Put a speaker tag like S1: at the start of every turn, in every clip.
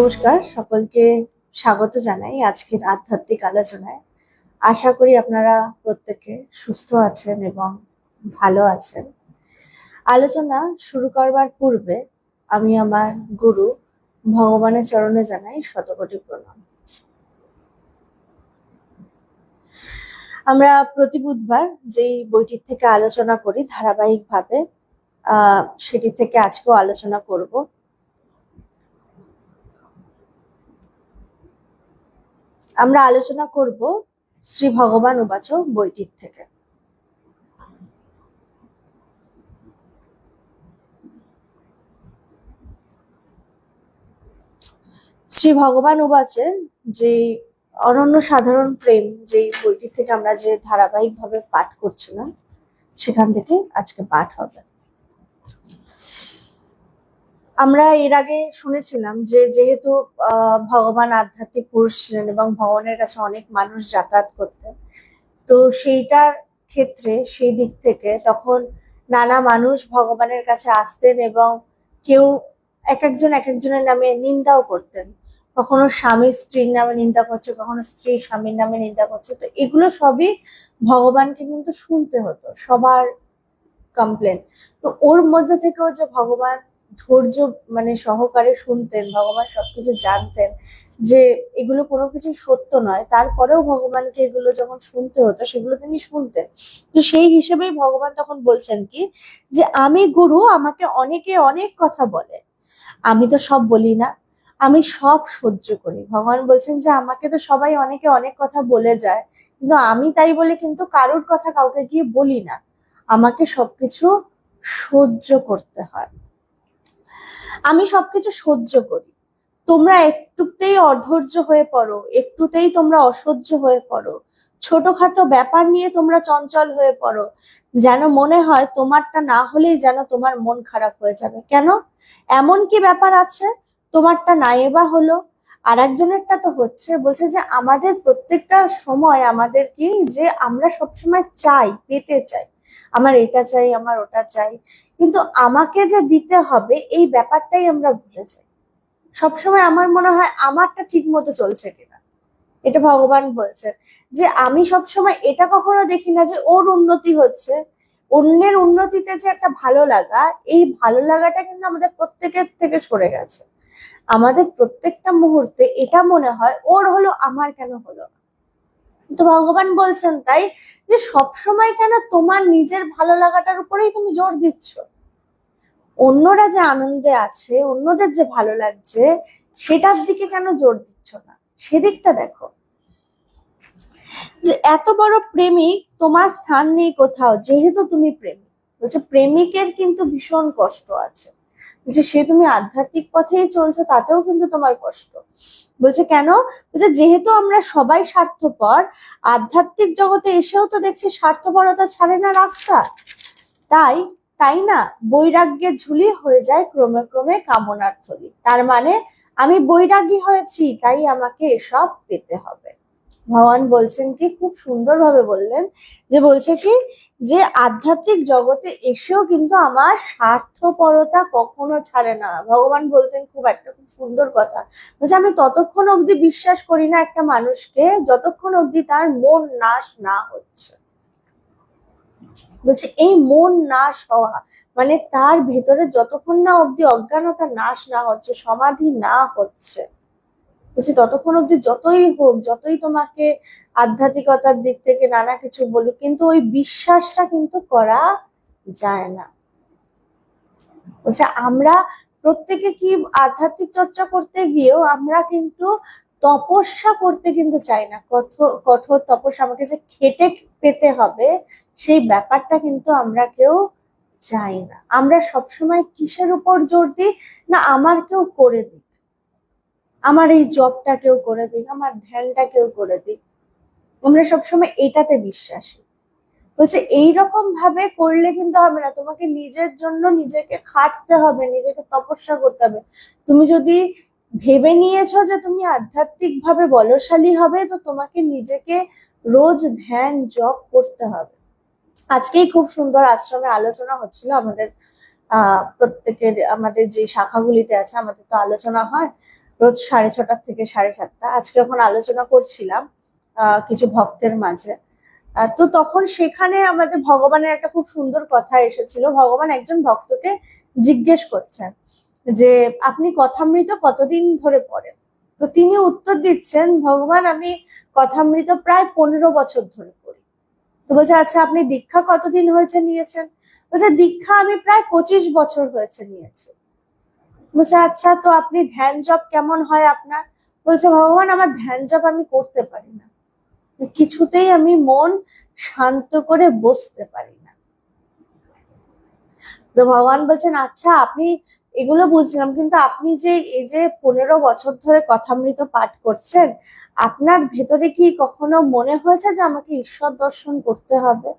S1: নমস্কার, সকলকে স্বাগত জানাই আজকের আধ্যাত্মিক আলোচনায়। আশা করি আপনারা প্রত্যেকে সুস্থ আছেন এবং ভালো আছেন। আলোচনা শুরু করবার পূর্বে আমি আমার গুরু ভগবানের চরণে জানাই শতকোটি প্রণাম। আমরা প্রতি বুধবার যেই বইটির থেকে আলোচনা করি ধারাবাহিকভাবে সেটি থেকে আজকেও আলোচনা করব। আমরা আলোচনা করব শ্রী ভগবান উবাচ বইটির থেকে। শ্রী ভগবান উবাচের যে অনন্য সাধারণ প্রেম যে বইটি থেকে আমরা যে ধারাবাহিকভাবে পাঠ করছিলাম, সেখান থেকে আজকে পাঠ হবে। আমরা এর আগে শুনেছিলাম যে যেহেতু ভগবান আধ্যাত্মিক পুরুষ ছিলেন এবং ভগবানের কাছে অনেক মানুষ যাতায়াত করতেন, তো সেইটার ক্ষেত্রে সেই দিক থেকে তখন নানা মানুষ ভগবানের কাছে আসতেন এবং কেউ এক একজন এক একজনের নামে নিন্দাও করতেন। কখনো স্বামী স্ত্রীর নামে নিন্দা করছে, কখনো স্ত্রী স্বামীর নামে নিন্দা করছে, তো এগুলো সবই ভগবানকে কিন্তু শুনতে হতো, সবার কমপ্লেন তো ওর মধ্যে থেকেও যে ভগবান ধৈর্য মানে সহকারে শুনতেন, ভগবান সবকিছু জানতেন যে এগুলো কোনো কিছু সত্য নয়। তারপরেও ভগবানকে এগুলো যখন শুনতে হতো, সেগুলো তিনি শুনতেন। তো সেই হিসেবেই ভগবান তখন বলছেন কি, যে আমি গুরু, আমাকে অনেকে অনেক কথা বলে। আমি তো সব বলি না, আমি সব সহ্য করি। ভগবান বলছেন যে আমাকে তো সবাই অনেকে অনেক কথা বলে যায়, কিন্তু আমি তাই বলে কিন্তু কারোর কথা কাউকে গিয়ে বলি না। আমাকে সবকিছু সহ্য করতে হয়। আমি সবকিছু সহ্য করি। তোমরা একটুতেই অধৈর্য হয়ে পড়ো, একটুতেই তোমরা অসহ্য হয়ে পড়ো। ছোটখাটো ব্যাপার নিয়ে তোমরা চঞ্চল হয়ে পড়ো। যেন মনে হয় তোমারটা না হলেই যেন তোমার মন খারাপ হয়ে যাবে। কেন? এমন কি ব্যাপার আছে? তোমারটা নাই বা হলো। আর একজনেরটা তো হচ্ছে, বলছে যে আমাদের প্রত্যেকটা সময় আমাদের কি যে আমরা সবসময় চাই, পেতে চাই। আমার এটা চাই, আমার ওটা চাই। কিন্তু আমাকে যে দিতে হবে, এই ব্যাপারটাই আমরা ভুলে যাই। সবসময় আমার মনে হয় আমারটা ঠিক মতো চলছে কিনা। এটা ভগবান বলছেন যে, আমি সবসময় এটা কখনো দেখি না যে, ওর উন্নতি হচ্ছে। অন্যের উন্নতিতে যে একটা ভালো লাগা, এই ভালো লাগাটা কিন্তু আমাদের প্রত্যেকের থেকে সরে গেছে। আমাদের প্রত্যেকটা মুহূর্তে এটা মনে হয়, ওর হলো, আমার কেন হলো না? তো ভগবান বলছেন, তাই যে সবসময় কেন তোমার নিজের ভালো লাগাটার উপরেই তুমি জোর দিচ্ছ? অন্যরা যে আনন্দে আছে, অন্যদের যে ভালো লাগছে, সেটার দিকে কেন জোর দিচ্ছ না? সেদিকটা দেখো। যে এত বড় প্রেমিক তোমার স্থান নেই কোথাও, যেহেতু তুমি প্রেমিক। বলছে প্রেমিকের কিন্তু ভীষণ কষ্ট আছে। যে সে তুমি আধ্যাত্মিক পথেই চলছো, তাতেও কিন্তু তোমার কষ্ট। বলছে, কেন? বলছে, যেহেতু আমরা সবাই স্বার্থপর, আধ্যাত্মিক জগতে এসেও তো দেখছি স্বার্থপরতা ছাড়ে না রাস্তা। তাই তাই না? বৈরাগ্যের ঝুলি হয়ে যায় ক্রমে ক্রমে কামনার থলি। তার মানে আমি বৈরাগী হয়েছি, তাই আমাকে এসব পেতে হবে। ভগবান বলছেন কি, খুব সুন্দরভাবে বললেন যে, বলছে কি, যে আধ্যাত্মিক জগতে এসেও কিন্তু আমার স্বার্থপরতা কখনো ছাড়ে না। ভগবান বলতেন খুব একটা খুব সুন্দর কথা। বলছে, আমি ততক্ষণ অবধি বিশ্বাস করি না একটা মানুষকে, যতক্ষণ অবধি তার মন নাশ না হচ্ছে। বলছে, এই মন নাশ হওয়া মানে তার ভেতরে যতক্ষণ না অবধি অজ্ঞানতা নাশ না হচ্ছে, সমাধি না হচ্ছে বলছি, ততক্ষণ অব্দি যতই হোক, যতই তোমাকে আধ্যাত্মিকতার দিক থেকে নানা কিছু বলুক, কিন্তু ওই বিশ্বাসটা কিন্তু করা যায় না। বলছে, আমরা প্রত্যেকে কি আধ্যাত্মিক চর্চা করতে গিয়েও আমরা কিন্তু তপস্যা করতে কিন্তু চাই না। কঠোর কঠোর তপস্যা আমাকে যে খেটে পেতে হবে, সেই ব্যাপারটা কিন্তু আমরা কেউ চাই না। আমরা সবসময় কিসের উপর জোর দিই? না, আমার কেউ করে দিক। আমার এই জবটা কেউ করে দিক, আমার ধ্যানটা কেউ করে দিক। আমরা সবসময় এটাতে বিশ্বাসী। বলছে, এইরকম ভাবে করলে কিন্তু হবে না। তোমাকে নিজের জন্য নিজেকে খাটতে হবে, নিজেকে তপস্যা করতে হবে। তুমি যদি ভেবে নিয়েছো যে তুমি আধ্যাত্মিক ভাবে বলশালী হবে, তো তোমাকে নিজেকে রোজ ধ্যান, জপ করতে হবে। আজকেই খুব সুন্দর আশ্রমে আলোচনা হচ্ছিল। আমাদের, আহ, প্রত্যেকের, আমাদের যে শাখাগুলিতে আছে, আমাদের তো আলোচনা হয়। রোজ সাড়ে ছটা থেকে সাড়ে সাতটা। আজকে যখন আলোচনা করছিলাম কিছু ভক্তের মাঝে তো তখন সেখানে আমাদের ভগবানের একটা খুব সুন্দর কথা এসেছিল। ভগবান একজন ভক্তকে জিজ্ঞেস করছেন যে, আপনি কথামৃত কতদিন ধরে পড়েন? তো তিনি উত্তর দিচ্ছেন, ভগবান, আমি কথামৃত প্রায় পনেরো বছর ধরে পড়ি। তো বলছে আচ্ছা আপনি দীক্ষা কতদিন হয়েছে নিয়েছেন? বলছে, দীক্ষা আমি প্রায় পঁচিশ বছর হয়েছে নিয়েছি। বলছে আচ্ছা তো আপনি ধ্যান জপ কেমন হয় আপনার? বলছে, ভগবান, আমার ধ্যান জপ আমি করতে পারি না। কিছুতেই আমি মন শান্ত করে বসতে পারি না। তো ভগবান বলছেন আচ্ছা আপনি এগুলো বুঝলাম, কিন্তু আপনি যে এই যে পনেরো বছর ধরে কথামৃত পাঠ করছেন, আপনার ভেতরে কি কখনো মনে হয়েছে যে আমাকে ঈশ্বর দর্শন করতে হবে?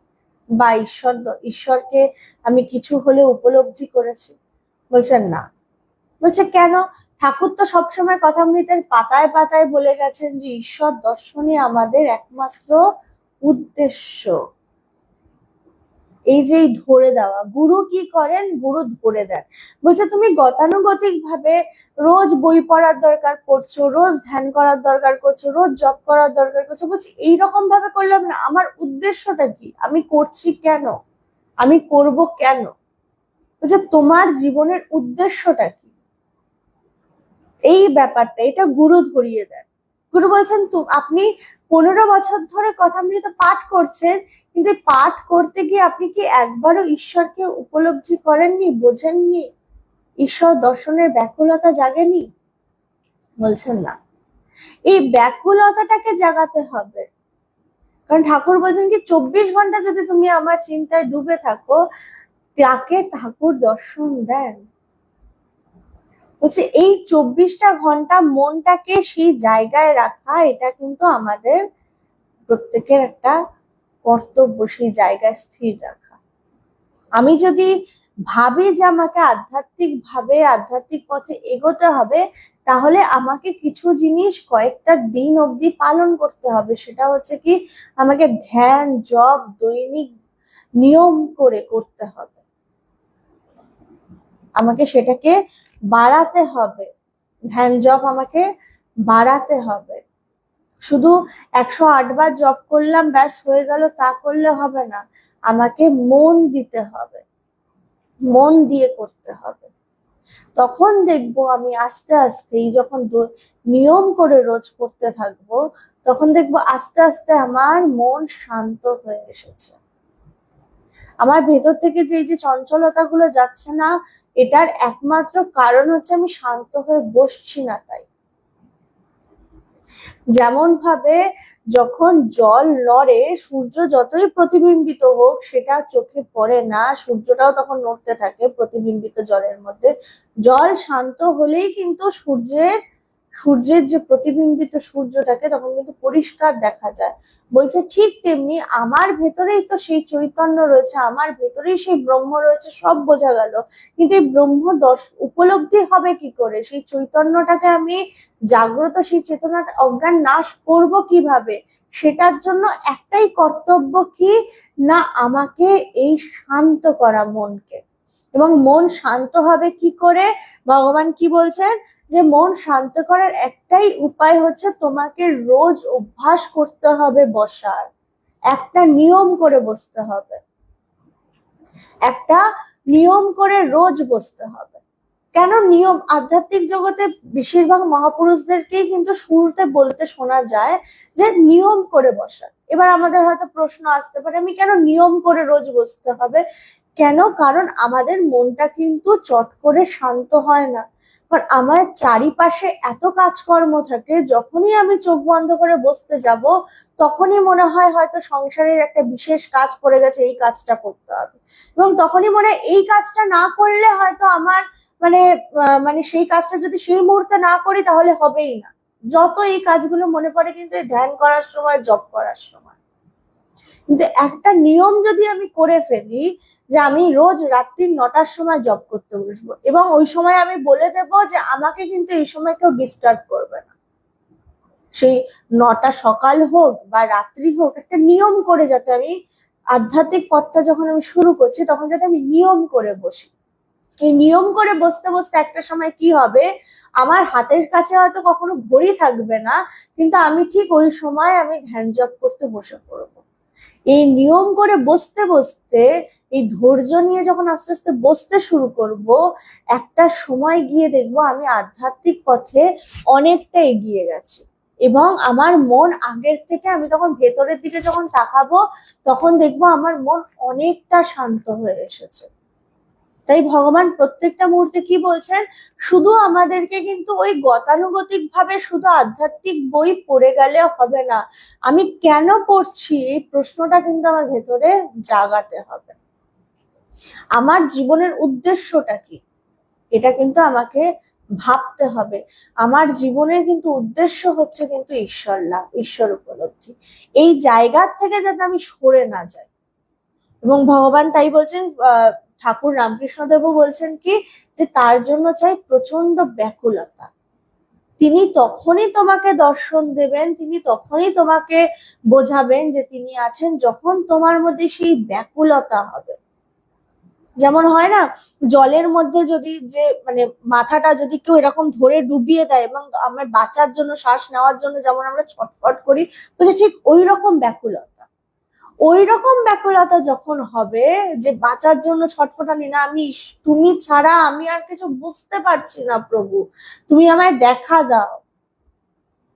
S1: বা ঈশ্বর ঈশ্বরকে আমি কিছু হলে উপলব্ধি করেছি? বলছেন, না। বলছে, কেন? ঠাকুর তো সবসময় কথামৃতের পাতায় পাতায় বলে গেছেন যে, ঈশ্বর দর্শনই আমাদের একমাত্র উদ্দেশ্য। এই যে ধরে দেওয়া, গুরু কি করেন? গুরু ধরে দেন। বলছে, তুমি গতানুগতিক ভাবে রোজ বই পড়ার দরকার করছ, রোজ ধ্যান করার দরকার করছ, রোজ জব করার দরকার করছ। বলছি এইরকম ভাবে করলাম না। আমার উদ্দেশ্যটা কি? আমি করছি কেন? আমি করব কেন? বলছে, তোমার জীবনের উদ্দেশ্যটা কি? এই ব্যাপারটা, এটা গুরু ধরিয়ে দেন গুরু বলছেন আপনি পনেরো বছর ধরে কথামৃত পাঠ করছেন, কিন্তু পাঠ করতে গিয়ে আপনি কি একবারও ঈশ্বরকে উপলব্ধি করেননি, বোঝেননি? ঈশ্বর দর্শনের ব্যাকুলতা জাগেনি? বলছেন, না। এই ব্যাকুলতাটাকে জাগাতে হবে। কারণ ঠাকুর বলছেন কি, চব্বিশ ঘণ্টা যদি তুমি আমার চিন্তায় ডুবে থাকো, তাকে ঠাকুর দর্শন দেন। বলছে, এই চব্বিশটা ঘণ্টা মনটাকে সেই জায়গায় রাখা, এটা কিন্তু আমাদের প্রত্যেকের একটা কর্তব্য, সেই জায়গায় স্থির রাখা। আমি যদি ভাবি যে আমাকে আধ্যাত্মিক ভাবে আধ্যাত্মিক পথে এগোতে হবে, তাহলে আমাকে কিছু জিনিস কয়েকটা দিন অবধি পালন করতে হবে। সেটা হচ্ছে কি, আমাকে ধ্যান, জপ, দৈনিক নিয়ম করে করতে হবে। আমাকে সেটাকে বাড়াতে হবে। ধ্যান জপ আমাকে বাড়াতে হবে। শুধু একশো আটবার জপ করলাম, ব্যাস হয়ে গেল, তা করলে হবে না। আমাকে মন দিতে হবে। মন দিয়ে করতে হবে। তখন দেখব আমি আস্তে আস্তে যখন নিয়ম করে রোজ করতে থাকব, তখন দেখব আস্তে আস্তে আমার মন শান্ত হয়ে এসেছে। আমার ভেতর থেকে যে এই যে চঞ্চলতা গুলো যাচ্ছে না এটার একমাত্র কারণ হচ্ছে আমি শান্ত হয়ে বসছি না তাই। যেমন ভাবে যখন জল নড়ে, সূর্য যতই প্রতিবিম্বিত হোক, সেটা চোখে পড়ে না, সূর্যটাও তখন নড়তে থাকে প্রতিবিম্বিত জলের মধ্যে। জল শান্ত হলেই কিন্তু সূর্যের সূর্যের যে প্রতিবিম্বিত সূর্যটাকে তখন কিন্তু পরিষ্কার দেখা যায়। বলছে ঠিক তেমনি আমার ভেতরেই তো সেই চৈতন্য রয়েছে, আমার ভেতরেই সেই ব্রহ্ম রয়েছে, সব বোঝা গেল। কিন্তু এই ব্রহ্ম দশ উপলব্ধি হবে কি করে? সেই চৈতন্যটাকে আমি জাগ্রত, সেই চেতনাটা, অজ্ঞান নাশ করব কীভাবে? সেটার জন্য একটাই কর্তব্য কি? না, আমাকে এই শান্ত করা মনকে। এবং মন শান্ত হবে কি করে? ভগবান কি বলছেন? যে মন শান্ত করার একটাই উপায় হচ্ছে তোমাকে রোজ অভ্যাস করতে হবে বসার। একটা নিয়ম করে বসতে হবে। একটা নিয়ম করে রোজ বসতে হবে। কেন নিয়ম? আধ্যাত্মিক জগতে বেশিরভাগ মহাপুরুষদেরকেই কিন্তু শুরুতে বলতে শোনা যায় যে নিয়ম করে বসা এবার আমাদের হয়তো প্রশ্ন আসতে পারে, আমি কেন নিয়ম করে রোজ বসতে হবে? কেন? কারণ আমাদের মনটা কিন্তু চট করে শান্ত হয় না। কারণ আমার চারিপাশে এত কাজকর্ম থাকে, যখনই আমি চোখ বন্ধ করে বসতে যাব, তখনই মনে হয় হয়তো সংসারের একটা বিশেষ কাজ পড়ে গেছে, এই কাজটা করতে হবে। এবং তখনই মনে হয় এই কাজটা না করলে হয়তো আমার মানে মানে সেই কাজটা যদি সেই মুহূর্তে না করি তাহলে হবেই না। যত এই কাজগুলো মনে পড়ে কিন্তু ধ্যান করার সময় জব করার সময়। কিন্তু একটা নিয়ম যদি আমি করে ফেলি যে আমি রোজ রাত্রি নটার সময় জব করতে বসবো এবং ওই সময় আমি বলে দেব যে আমাকে কিন্তু এই সময় কেউ ডিস্টার্ব করবে না। সেই নটা সকাল হোক বা রাত্রি হোক একটা নিয়ম করে যাতে আমি আধ্যাত্মিক পথটা যখন আমি শুরু করছি তখন যাতে আমি নিয়ম করে বসি। এই নিয়ম করে বসতে বসতে একটা সময় কি হবে? আমার হাতের কাছে হয়তো কখনো ঘড়ি থাকবে না, কিন্তু আমি ঠিক ওই সময় আমি ধ্যান জপ করতে বসে পড়ব। এই নিয়ম করে বসতে বসতে, এই ধৈর্য নিয়ে যখন আস্তে আস্তে বসতে শুরু করব, একটা সময় গিয়ে দেখব আমি আধ্যাত্মিক পথে অনেকটা এগিয়ে গেছি। এবং আমার মন আগের থেকে আমি তখন ভেতরের দিকে যখন তাকাবো, তখন দেখব আমার মন অনেকটা শান্ত হয়ে এসেছে। তাই ভগবান প্রত্যেকটা মুহূর্তে কি বলছেন? শুধু আমাদেরকে কিন্তু ওই গতানুগতিক ভাবে শুধু আধ্যাত্মিক বই পড়ে গেলে হবে না। আমি কেন পড়ছি? এই প্রশ্নটা কিন্তু আমার ভেতরে জাগাতে হবে। আমার জীবনের উদ্দেশ্যটা কি? এটা কিন্তু আমাকে ভাবতে হবে। আমার জীবনের কিন্তু উদ্দেশ্য হচ্ছে কিন্তু ঈশ্বর লাভ ঈশ্বর উপলব্ধি। এই জায়গার থেকে যাতে আমি সরে না যাই। এবং ভগবান তাই বলছেন ঠাকুর রামকৃষ্ণদেবও বলছেন কি যে তার জন্য চাই প্রচণ্ড ব্যাকুলতা। তিনি তখনই তোমাকে দর্শন দেবেন, তিনি তখনই তোমাকে বোঝাবেন যে তিনি আছেন যখন তোমার মধ্যে সেই ব্যাকুলতা হবে। যেমন হয় না, জলের মধ্যে যদি যে মানে মাথাটা যদি কেউ এরকম ধরে ডুবিয়ে দেয় এবং আমার বাঁচার জন্য, শ্বাস নেওয়ার জন্য যেমন আমরা ছটফট করি বলছে ঠিক ওই রকম ব্যাকুলতা। ওই রকম ব্যাকুলতা যখন হবে যে বাঁচার জন্য ছটফটানি না, আমি তুমি ছাড়া আমি আর কিছু বুঝতে পারছি না প্রভু। তুমি আমায় দেখা দাও।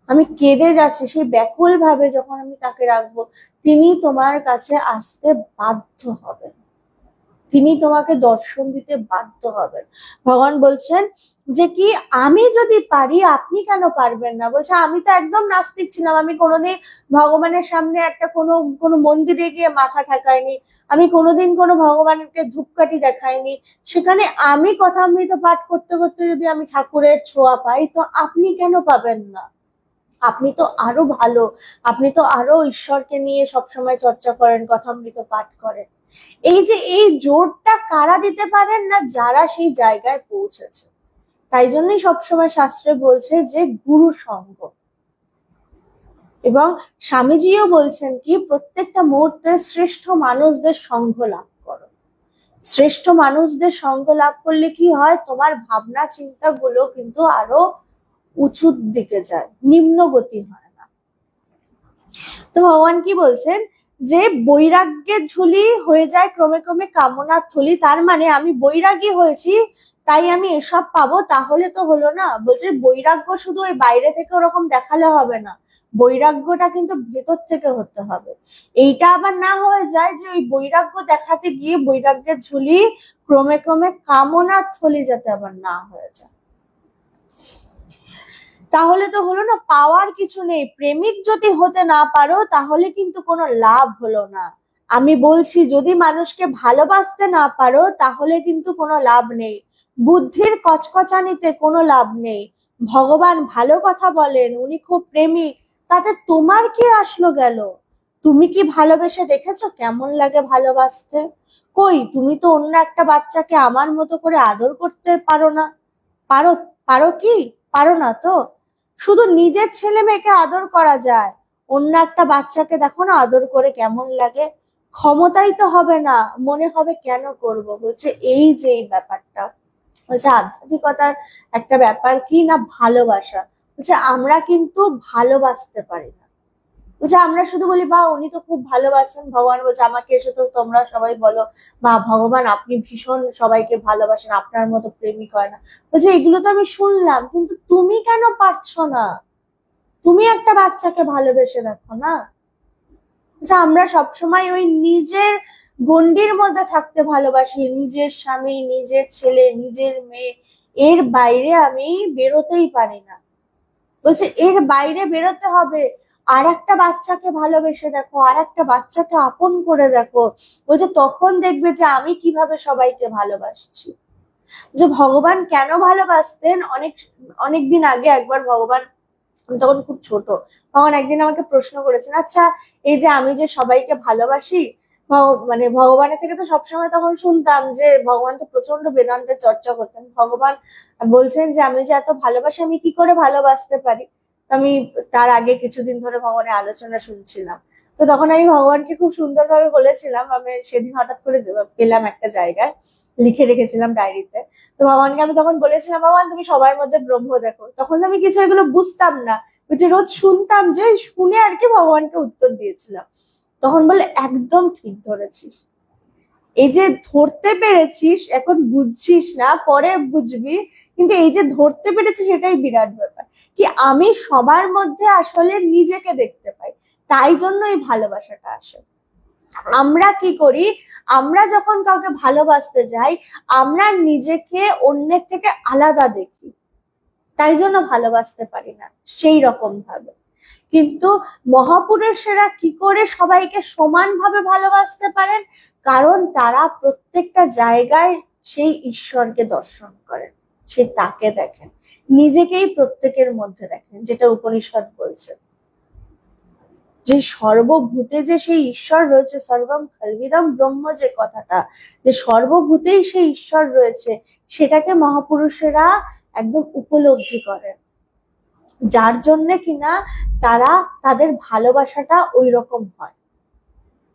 S1: আমি কেঁদে যাচ্ছি, সেই ব্যাকুল ভাবে যখন আমি তাকে রাখব, তিনি তোমার কাছে আসতে বাধ্য হবেন। তিনি তোমাকে দর্শন দিতে বাধ্য হবেন। ভগবান বলছেন যে কি, আমি যদি পারি, আপনি কেন পারবেন না? বলছে, আমি তো একদম নাস্তিক ছিলাম। আমি কোনোদিন ভগবানের সামনে একটা কোনো কোনো মন্দিরে গিয়ে মাথা ঠেকাইনি। আমি কোনোদিন কোনো ভগবানকে ধূপকাঠি দেখাইনি। সেখানে আমি কথামৃত পাঠ করতে করতে যদি আমি ঠাকুরের ছোঁয়া পাই, তো আপনি কেন পাবেন না? আপনি তো আরও ভালো। আপনি তো আরও ঈশ্বরকে নিয়ে সবসময় চর্চা করেন কথামৃত পাঠ করেন। এই যে এই জোরটা কারা দিতে পারেন না, যারা সেই জায়গায় পৌঁছেছে। তাই জন্যই সবসময় শাস্ত্রে বলছে যে গুরু সঙ্গ। এবং স্বামীজিও বলছেন কি, প্রত্যেকটা মুহূর্তে শ্রেষ্ঠ মানুষদের সঙ্গ লাভ করো। শ্রেষ্ঠ মানুষদের সঙ্গ লাভ করলে কি হয়, তোমার ভাবনা চিন্তাগুলো কিন্তু আরও উঁচুর দিকে যায়, নিম্নগতি হয় না। তো ভগবান কি বলছেন যে বৈরাগ্যের ঝুলি হয়ে যায় ক্রমে ক্রমে কামনার থলি, তার মানে আমি বৈরাগী হয়েছি, তাই আমি এসব পাবো, তাহলে তো হলো না। বলছে বৈরাগ্য শুধু ওই বাইরে থেকে ওরকম দেখালে হবে না, বৈরাগ্যটা কিন্তু ভেতর থেকে হতে হবে। এইটা আবার না হয়ে যায় যে ওই বৈরাগ্য দেখাতে গিয়ে বৈরাগ্যের ঝুলি ক্রমে ক্রমে কামনার থলি যাতে আবার না হয়ে যায়। তাহলে তো হলো না, পাওয়ার কিছু নেই। প্রেমিক যদি হতে না পারো, তাহলে কিন্তু কোনো লাভ হলো না। আমি বলছি, যদি মানুষকে ভালোবাসতে না পারো, তাহলে কিন্তু কোনো লাভ নেই। বুদ্ধির কচকচানিতে কোনো লাভ নেই। ভগবান ভালো কথা বলেন, উনি খুব প্রেমিক। তাতে তোমার কি আসলো গেল? তুমি কি ভালোবেসে দেখেছ কেমন লাগে ভালোবাসতে? কই, তুমি তো অন্য একটা বাচ্চাকে আমার মতো করে আদর করতে পারো না। পারো পারো কি? পারো না তো? শুধু নিজের ছেলে মেয়েকে আদর করা যায়। অন্য একটা বাচ্চাকে দেখো না আদর করে কেমন লাগে? ক্ষমতাই তো হবে না, মনে হবে কেন করব? বলছে, এই যে এই ব্যাপারটা। বলছে, আধ্যাত্মিকতার একটা ব্যাপার কি না ভালোবাসা? বলছে, আমরা কিন্তু ভালোবাসতে পারি না। বলছে, আমরা শুধু বলি বা উনি তো খুব ভালোবাসেন ভগবান। বলছে, আমাকে এসে তো তোমরা সবাই বলো বা ভগবান আপনি ভীষণ সবাইকে ভালোবাসেন, আপনার মতো প্রেমিক হয় না। বলছে, এগুলো তো আমি শুনলাম, কিন্তু তুমি কেন পারছ না? তুমি একটা বাচ্চাকে ভালোবেসে দেখো, না? আচ্ছা আমরা সবসময় ওই নিজের গণ্ডির মধ্যে থাকতে ভালোবাসি, নিজের স্বামী, নিজের ছেলে, নিজের মেয়ে। এর বাইরে আমি বেরোতেই পারি না। বলছে, এর বাইরে বেরোতে হবে আর একটা বাচ্চাকে ভালোবেসে দেখো আর একটা বাচ্চাকে আপন করে দেখো। বলছে তখন দেখবে যে আমি কীভাবে সবাইকে ভালোবাসছি। যে ভগবান কেন ভালোবাসতেন? অনেক অনেক দিন আগে একবার ভগবান তখন খুব ছোট, তখন একদিন আমাকে প্রশ্ন করেছেন আচ্ছা এই যে আমি যে সবাইকে ভালোবাসি মানে ভগবানের থেকে তো সবসময় তখন শুনতাম যে ভগবান তো প্রচণ্ড বেদান্তের চর্চা করতেন। ভগবান বলছেন যে আমি যে এত ভালোবাসি, আমি কি করে ভালোবাসতে পারি? আমি তার আগে কিছুদিন ধরে ভগবানের আলোচনা শুনছিলাম। তো তখন আমি ভগবানকে খুব সুন্দরভাবে বলেছিলাম, আমি সেদিন হঠাৎ করে পেলাম একটা জায়গায়, লিখে রেখেছিলাম ডায়েরিতে। তো ভগবানকে আমি তখন বলেছিলাম, ভগবান তুমি সবার মধ্যে ব্রহ্ম দেখো। তখন আমি কিছু এগুলো বুঝতাম না যে রোজ শুনতাম যে শুনে আর কি ভগবানকে উত্তর দিয়েছিলাম। তখন বলে, একদম ঠিক ধরেছিস। এই যে ধরতে পেরেছিস, এখন বুঝছিস না, পরে বুঝবি, কিন্তু এই যে ধরতে পেরেছিস এটাই বিরাট ব্যাপার। কি আমি সবার মধ্যে আসলে নিজেকে দেখতে পাই। তাই জন্য এই ভালোবাসাটা আসে। আমরা কি করি? আমরা যখন কাউকে ভালোবাসতে যাই, আমরা নিজেকে অন্যের থেকে আলাদা দেখি। তাই জন্য ভালোবাসতে পারি না, সেই রকম ভাবে। কিন্তু মহাপুরুষেরা কি করে সবাইকে সমানভাবে ভালোবাসতে পারেন? কারণ তারা প্রত্যেকটা জায়গায় সেই ঈশ্বরকে দর্শন করেন। সে তাকে দেখেন। নিজেকেই প্রত্যেকের মধ্যে দেখেন, যেটা উপনিষদ বলছে। যে সর্বভূতে যে সেই ঈশ্বর রয়েছে সর্বম খলবিদম ব্রহ্ম যে কথাটা, যে সর্বভূতেই সেই ঈশ্বর রয়েছে, সেটাকে মহাপুরুষেরা একদম উপলব্ধি করেন। যার জন্য কিনা তারা তাদের ভালোবাসাটা ওই রকম হয়,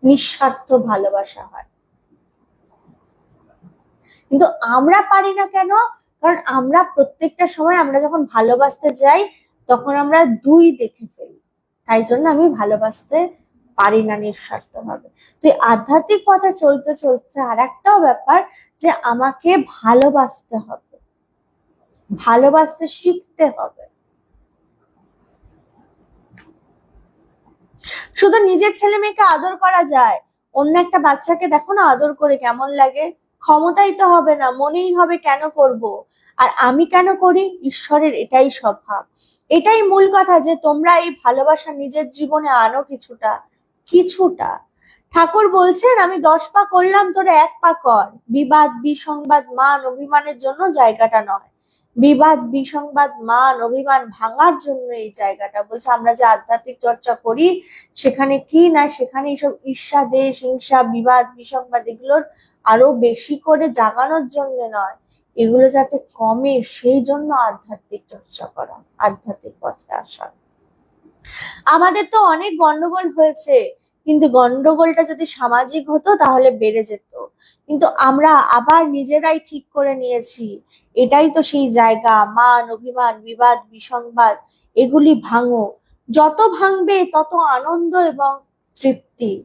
S1: নিঃস্বার্থ ভালোবাসা হয়। কিন্তু আমরা পারি না কেন কারণ আমরা প্রত্যেকটা সময় আমরা যখন ভালোবাসতে যাই, তখন আমরা দুই দেখে ফেলি। তাই জন্য আমি ভালোবাসতে পারি না নিঃস্বার্থ ভাবে আধ্যাত্মিক পথে চলতে চলতে আর একটাও ব্যাপার যে আমাকে ভালোবাসতে হবে। ভালোবাসতে শিখতে হবে। শুধু নিজের ছেলে মেয়েকে আদর করা যায়, অন্য একটা বাচ্চাকে দেখো না আদর করে কেমন লাগে? ক্ষমতাই তো হবে না, মনেই হবে কেন করব? আর আমি কেন করি? ঈশ্বরের এটাই স্বভাব। এটাই মূল কথা যে তোমরা এই ভালোবাসা নিজের জীবনে আনো কিছুটা কিছুটা। ঠাকুর বলছেন, আমি দশ পা করলাম, তোরা এক পা কর। বিবাদ, বিসংবাদ, মান, অভিমানের জন্য জায়গাটা নয়। বিবাদ, বিসংবাদ, মান, অভিমান ভাঙার জন্য এই জায়গাটা। বলছে, আমরা যে আধ্যাত্মিক চর্চা করি, সেখানে কি না সেখানে এইসব ঈর্ষা, দেশ, হিংসা, বিবাদ, বিসংবাদ, এগুলোর আরও বেশি করে জাগানোর জন্য নয়। এগুলো যাতে কমে, সেই জন্য আধ্যাত্মিক চর্চা করা, আধ্যাত্মিক পথে আসা। আমাদের তো অনেক গন্ডগোল হয়েছে, কিন্তু গন্ডগোলটা যদি সামাজিক হতো, তাহলে বেড়ে যেত। কিন্তু আমরা আবার নিজেরাই ঠিক করে নিয়েছি। এটাই তো সেই জায়গা, মান, অভিমান, বিবাদ, বিসংবাদ, এগুলি ভাঙো। যত ভাঙবে, তত আনন্দ এবং তৃপ্তি।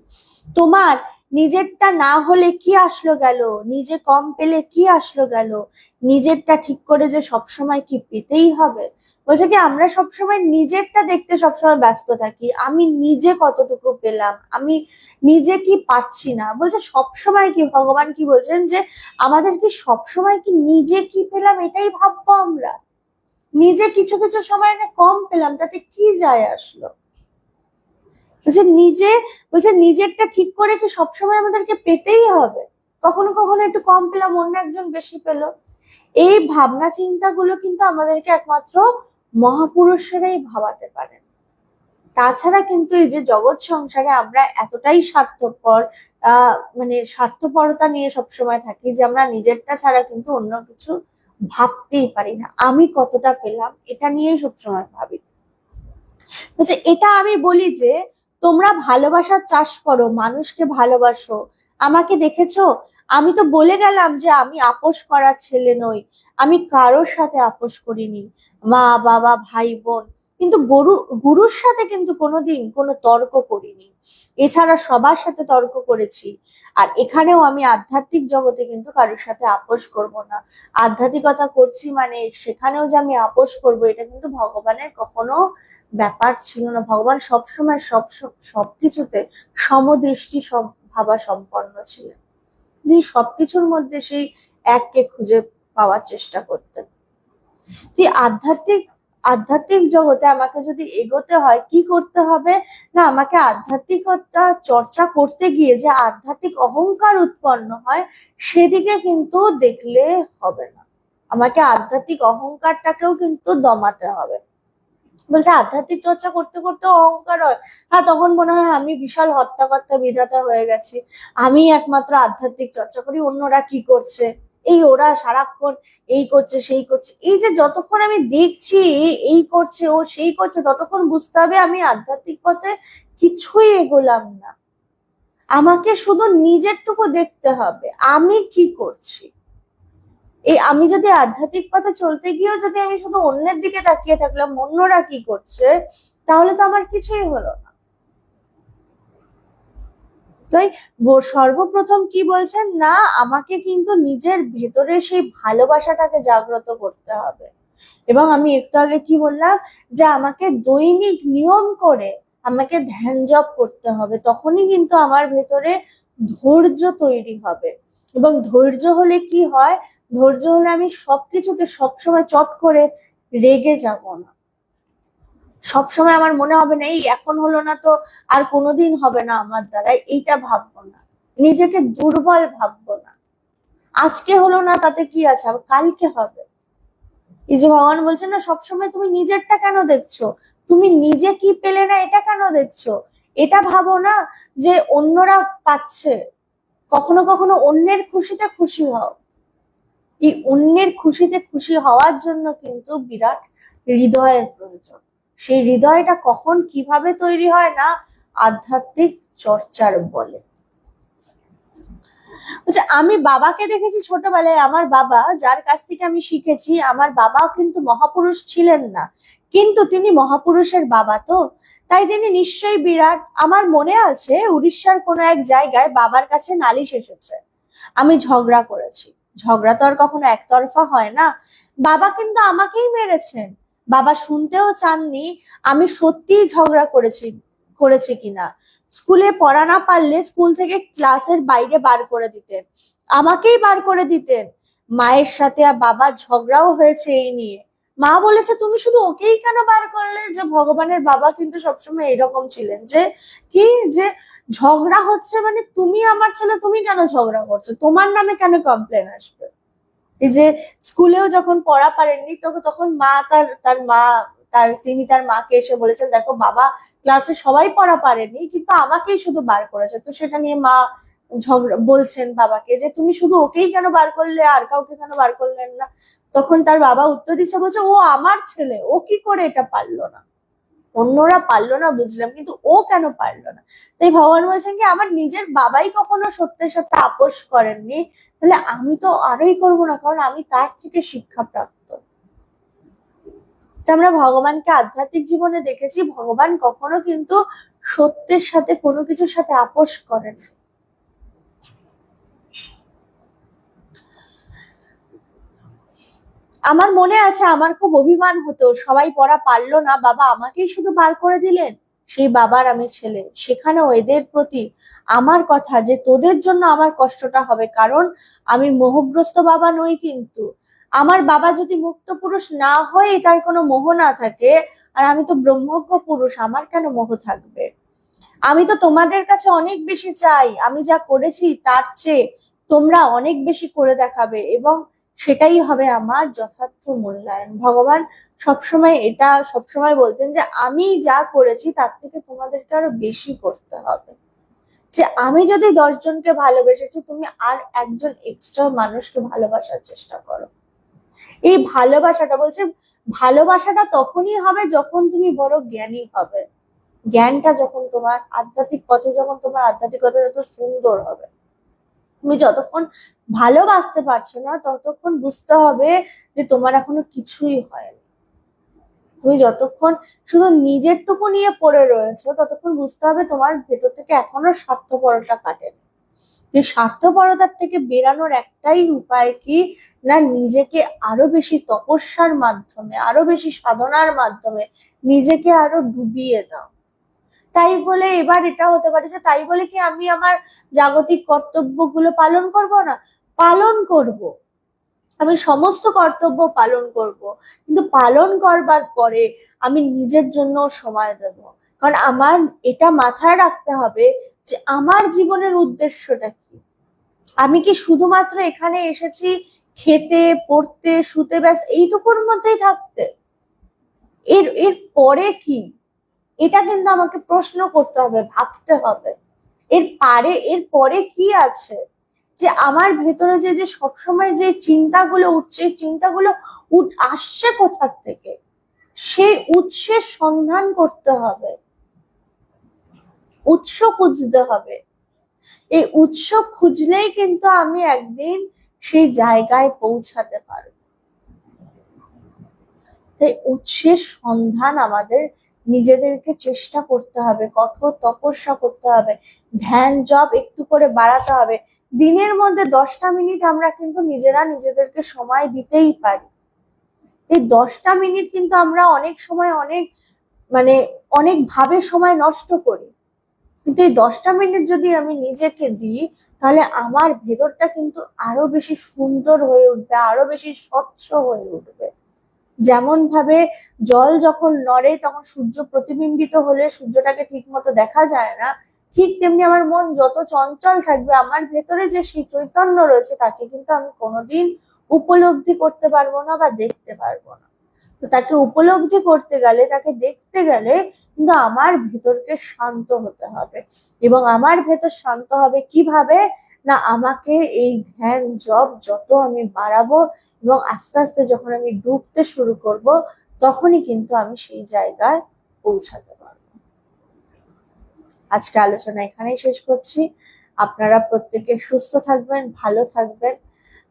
S1: তোমার নিজেরটা না হলে কি আসলো গেল? নিজে কম পেলে কি আসলো গেল? নিজেরটা ঠিক করে যে সবসময় কি পেতেই হবে? বলছে কি, আমরা সবসময় নিজেরটা দেখতে সবসময় ব্যস্ত থাকি। আমি নিজে কতটুকু পেলাম? আমি নিজে কি পাচ্ছি না? বলছে সবসময় কি, ভগবান কি বলছেন যে, আমাদের কি সবসময় কি নিজে কি পেলাম এটাই ভাববো আমরা। নিজে কিছু কিছু সময় না কম পেলাম, তাতে কি যায় আসলো? বলছে নিজে, বলছে নিজেরটা ঠিক করে কি সবসময় আমাদেরকে পেতেই হবে? কখনো কখনো একটু কম পেলাম, অন্য একজন বেশি পেল। এই ভাবনা চিন্তাগুলো কিন্তু আমাদেরকে একমাত্র মহাপুরুষেরাই ভাবাতে পারেন। তাছাড়া কিন্তু এই যে জগৎ সংসারে আমরা এতটাই স্বার্থপর মানে স্বার্থপরতা নিয়ে সবসময় থাকি যে আমরা নিজেরটা ছাড়া কিন্তু অন্য কিছু ভাবতেই পারি না। আমি কতটা পেলাম, এটা নিয়েই সবসময় ভাবি। এটা আমি বলি যে তোমরা ভালোবাসার চাষ করো, মানুষকে ভালোবাসো। আমাকে দেখেছ? আমি তো বলে গেলাম যে আমি আপোষ করার ছেলে নই। আমি কারোর সাথে আপোষ করিনি। মা, বাবা, ভাই, বোন। কিন্তু গরু, গুরুর সাথে কিন্তু কোনোদিন কোনো তর্ক করিনি। এছাড়া সবার সাথে তর্ক করেছি। আর এখানেও আমি আধ্যাত্মিক জগতে কিন্তু কারোর সাথে আপোষ করব না। আধ্যাত্মিকতা করছি মানে সেখানেও যে আমি আপোষ করব, এটা কিন্তু ভগবানের কখনো ব্যাপার ছিল না। ভগবান সবসময় সব সব- সবকিছুতে সমদৃষ্টি সব ভাবা সম্পন্ন ছিলেন। তিনি সবকিছুর মধ্যে সেই এককে খুঁজে পাওয়ার চেষ্টা করতেন। তুই আধ্যাত্মিক আধ্যাত্মিক জগতে আমাকে যদি এগোতে হয়, কি করতে হবে? না, আমাকে আধ্যাত্মিকতা চর্চা করতে গিয়ে যে আধ্যাত্মিক অহংকার উৎপন্ন হয়, সেদিকে কিন্তু দেখলে হবে না। আমাকে আধ্যাত্মিক অহংকারটাকেও কিন্তু দমাতে হবে। বলছে, আধ্যাত্মিক চর্চা করতে করতে অহংকার হয়। হ্যাঁ তখন মনে হয় আমি বিশাল হত্যাকর্তা বিধাতা হয়ে গেছি। আমি একমাত্র আধ্যাত্মিক চর্চা করি, অন্যরা কি করছে? এই ওরা সারাক্ষণ এই করছে, সেই করছে। এই যে যতক্ষণ আমি দেখছি এই করছে, ও সেই করছে, ততক্ষণ বুঝতে হবে আমি আধ্যাত্মিক পথে কিছুই এগোলাম না। আমাকে শুধু নিজেরটুকু দেখতে হবে, আমি কি করছি? এই আমি যদি আধ্যাত্মিক পথে চলতে গিয়েও যদি আমি শুধু অন্যের দিকে তাকিয়ে থাকলাম, অন্যরা কি করছে? তাহলে তো আমার কিছুই হলো না। তাই সর্বপ্রথম কি বলছেন? না, আমাকে কিন্তু নিজের ভেতরে সেই ভালোবাসাটাকে জাগ্রত করতে হবে। এবং আমি একটু আগে কি বললাম? যে আমাকে দৈনিক নিয়ম করে আমাকে ধ্যান জপ করতে হবে, তখনই কিন্তু আমার ভেতরে ধৈর্য তৈরি হবে। এবং ধৈর্য হলে কি হয়? ধৈর্য হলে আমি সবকিছুতে সবসময় চট করে রেগে যাব না। সবসময় আমার মনে হবে না, এই এখন হলো না তো আর কোনোদিন হবে না আমার দ্বারা। এইটা ভাববো না। নিজেকে দুর্বল ভাববো না। আজকে হলো না তাতে কি আছে? কালকে হবে। এই যে ভগবান বলছেন না, সবসময় তুমি নিজেরটা কেন দেখছ? তুমি নিজে কি পেলে না এটা কেন দেখছ? এটা ভাবো না যে অন্যরা পাচ্ছে। কখনো কখনো অন্যের খুশিতে খুশি হও। এই অন্যের খুশিতে খুশি হওয়ার জন্য কিন্তু বিরাট হৃদয়ের প্রয়োজন। সেই হৃদয়টা কখন কীভাবে তৈরি হয় না? আধ্যাত্মিক চর্চার বলে। আচ্ছা আমি বাবাকে দেখেছি ছোটবেলায়, আমার বাবা, যার কাছ থেকে আমি শিখেছি, আমার বাবা কিন্তু মহাপুরুষ ছিলেন না। কিন্তু তিনি মহাপুরুষের বাবা তো। তাই তিনি নিশ্চয়ই বিরাট। আমার মনে আছে, উড়িষ্যার কোনো এক জায়গায় বাবার কাছে নালিশ এসেছে। আমি ঝগড়া করেছি। ঝগড়া তো আর কখনো একতরফা হয় না। বাবা কিন্তু আমাকেই মেরেছেন। বাবা শুনতেও চাননি আমি সত্যিই ঝগড়া করেছি, করেছে কিনা। স্কুলে পড়া না পারলে স্কুল থেকে ক্লাসের বাইরে বার করে দিতেন। আমাকেই বার করে দিতেন। মায়ের সাথে আর বাবার ঝগড়াও হয়েছে এই নিয়ে। মা বলেছে, তুমি শুধু ওকেই কেন বার করলে যে ভগবানের বাবা কিন্তু সবসময় এরকম ছিলেন? যে কি? যে ঝগড়া হচ্ছে মানে তুমি আমার ছেলে, তুমি কেন ঝগড়া করছ? তোমার নামে কেন কমপ্লেন আসবে? এই যে স্কুলেও যখন পড়া পারেননি তখন তখন মা তার তার মা, তার, তিনি তার মাকে এসে বলেছেন, দেখো বাবা ক্লাসে সবাই পড়া পারেনি, কিন্তু আমাকেই শুধু বার করেছে। তো সেটা নিয়ে মা ঝগড়া বলছেন বাবাকে যে তুমি শুধু ওকেই কেন বার করলে, আর কাউকে কেন বার করলেন না? তখন তার বাবা উত্তর দিচ্ছে, বলছে, ও আমার ছেলে, ও কি করে এটা পারল না? অন্যরা পারল না, বুঝলাম, কিন্তু ও কেন পারল না? তাই ভগবান বলছেন কি, আমার নিজের বাবাই কখনো সত্যের সাথে আপোষ করেননি, তাহলে আমি তো আরোই করব না, কারণ আমি তার থেকে শিক্ষা প্রাপ্ত আমরা ভগবানকে আধ্যাত্মিক জীবনে দেখেছি, ভগবান কখনো কিন্তু সত্যের সাথে কোনো কিছুর সাথে আপোষ করেন না। আমার মনে আছে, আমার খুব অভিমান হতো। সবাই পড়া পারল না, বাবা আমাকেই শুধু বার করে দিলেন। সেই বাবার আমি ছেলে। সেখানেও এদের প্রতি আমার কথা যে তোদের জন্য আমার কষ্টটা হবে, কারণ আমি মোহগ্রস্ত বাবা নই কিন্তু। আমার বাবা যদি মুক্ত পুরুষ না হয়ে তার কোনো মোহ না থাকে, আর আমি তো ব্রহ্মজ্ঞ পুরুষ, আমার কেন মোহ থাকবে? আমি তো তোমাদের কাছে অনেক বেশি চাই। আমি যা করেছি তার চেয়ে তোমরা অনেক বেশি করে দেখাবে এবং সেটাই হবে আমার যথার্থ মূল্যায়ন। ভগবান সবসময় এটা সবসময় বলতেন যে, আমি যা করেছি তার থেকে তোমাদেরকে আরও বেশি করতে হবে। যে, আমি যদি দশ জনকে ভালোবেসেছি, তুমি আর একজন এক্সট্রা মানুষকে ভালোবাসার চেষ্টা করো। এই ভালোবাসাটা বলছে, ভালোবাসাটা তখনই হবে যখন তুমি বড় জ্ঞানী হবে। জ্ঞানটা যখন তোমার আধ্যাত্মিক পথে, যখন তোমার আধ্যাত্মিকতা যত সুন্দর হবে। তুমি যতক্ষণ ভালোবাসতে পারছ না, ততক্ষণ বুঝতে হবে যে তোমার এখনও কিছুই হয়নি। তুমি যতক্ষণ শুধু নিজেরটুকু নিয়ে পড়ে রয়েছো, ততক্ষণ বুঝতে হবে তোমার ভেতর থেকে এখনও স্বার্থপরতা কাটেনি। যে স্বার্থপরতার থেকে বেরানোর একটাই উপায় কি? না, নিজেকে আরও বেশি তপস্যার মাধ্যমে, আরও বেশি সাধনার মাধ্যমে নিজেকে আরও ডুবিয়ে দাও। তাই বলে এবার এটা হতে পারে যে তাই বলে কি আমি আমার জাগতিক কর্তব্যগুলো পালন করব না? পালন করব। আমি সমস্ত কর্তব্য পালন করব। কিন্তু পালন করবার পরে আমি নিজের জন্য সময় দেব। কারণ আমার এটা মাথায় রাখতে হবে যে আমার জীবনের উদ্দেশ্যটা কি? আমি কি শুধুমাত্র এখানে এসেছি খেতে, পড়তে, শুতে, ব্যাস এইটুকুর মধ্যেই থাকতে? এর এর পরে কি? এটা কিন্তু আমাকে প্রশ্ন করতে হবে, ভাবতে হবে। এর পারে, এর পরে কি আছে? যে আমার ভেতরে যে যে সবসময় যে চিন্তাগুলো উঠছে চিন্তাগুলো আসছে কোথার থেকে? সেই উৎসের সন্ধান করতে হবে। উৎস খুঁজতে হবে। এই উৎস খুঁজলেই কিন্তু আমি একদিন সেই জায়গায় পৌঁছাতে পারব। তাই উৎসের সন্ধান আমাদের নিজেদেরকে চেষ্টা করতে হবে, কঠোর তপস্যা করতে হবে, ধ্যান জব একটু করে বাড়াতে হবে। দিনের মধ্যে দশটা মিনিট আমরা কিন্তু নিজেরা নিজেদেরকে সময় দিতেই পারি। এই দশটা মিনিট কিন্তু আমরা অনেক সময় অনেক মানে অনেক ভাবে সময় নষ্ট করি। কিন্তু এই দশটা মিনিট যদি আমি নিজেকে দিই, তাহলে আমার ভেতরটা কিন্তু আরও বেশি সুন্দর হয়ে উঠবে, আরও বেশি স্বচ্ছ হয়ে উঠবে। যেমন ভাবে জল যখন নড়ে তখন সূর্য প্রতিবিম্বিত হলে সূর্যটাকে ঠিক মতো দেখা যায় না, ঠিক তেমনি আমার মন যত চঞ্চল থাকবে, আমার ভেতরে যে সেই চৈতন্য রয়েছে তাকে কিন্তু আমি কোনোদিন উপলব্ধি করতে পারব না বা দেখতে পারব না। তো তাকে উপলব্ধি করতে গেলে, তাকে দেখতে গেলে কিন্তু আমার ভেতরকে শান্ত হতে হবে। এবং আমার ভেতর শান্ত হবে কীভাবে? না, আমাকে এই ধ্যান জব যত আমি বাড়াবো এবং আস্তে আস্তে যখন আমি ডুবতে শুরু করব, তখনই কিন্তু আমি সেই জায়গায় পৌঁছাতে পারব। আজকে আলোচনা এখানেই শেষ করছি। আপনারা প্রত্যেকে সুস্থ থাকবেন, ভালো থাকবেন।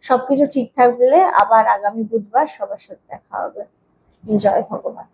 S1: সবকিছু ঠিক থাকলে আবার আগামী বুধবার সবার সাথে দেখা হবে। জয় ভগবান।